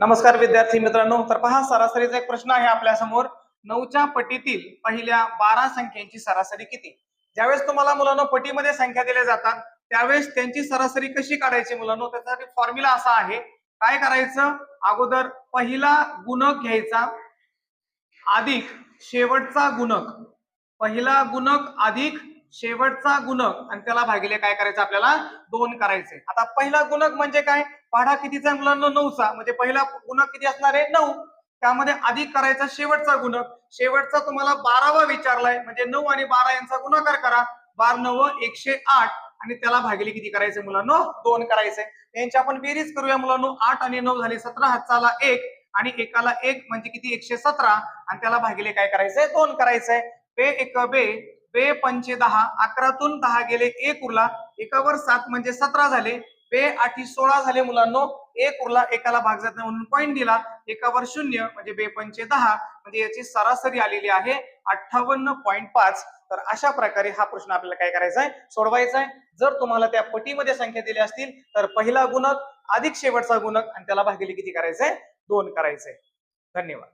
नमस्कार विद्यार्थी मित्रांनो तर पहा सरासरीचा एक प्रश्न आहे आपल्यासमोर. नऊच्या पटीतील पहिल्या बारा संख्यांची सरासरी किती? ज्यावेळेस तुम्हाला मुलांना पटीमध्ये संख्या दिल्या जातात त्यावेळेस त्यांची सरासरी कशी काढायची मुलांनो? त्याचा फॉर्म्युला असा आहे. काय करायचं? अगोदर पहिला गुणक घ्यायचा अधिक शेवटचा गुणक. पहिला गुणक अधिक शेवटचा गुणक आणि त्याला भागिले काय करायचं आपल्याला? दोन करायचे. आता पहिला गुणक म्हणजे काय? पाढा कितीचा आहे मुलांना? नऊचा. म्हणजे पहिला गुणक किती असणार आहे? नऊ. त्यामध्ये अधिक करायचा शेवटचा गुणक. शेवटचा तुम्हाला बारावा विचारलाय. म्हणजे नऊ आणि बारा यांचा गुणाकार करा. बार नव एकशे आठ. आणि त्याला भागिले किती करायचे मुलांनो? दोन करायचे. यांची आपण बेरीज करूया मुलांनो. आठ आणि नऊ झाले सतरा. हाताला एक. आणि एकाला एक म्हणजे किती? एकशे सतरा. आणि त्याला भागिले काय करायचंय दोन करायचंय बे एक बे. बे पंचे दहा अकरातून दहा गेले एक उरला. एकावर सात म्हणजे सतरा झाले. बे आठी सोळा झाले मुलांनो एक उरला एकाला भाग जात नाही म्हणून पॉईंट दिला. एकावर शून्य म्हणजे बे पंचे दहा म्हणजे याची सरासरी आलेली आहे अठ्ठावन्न पॉईंट पाच. तर अशा प्रकारे हा प्रश्न आपल्याला काय करायचा आहे? सोडवायचा आहे. जर तुम्हाला त्या पटीमध्ये संख्या दिल्या असतील तर पहिला गुणक अधिक शेवटचा गुणक आणि त्याला भागिले किती करायचंय? दोन करायचंय. धन्यवाद.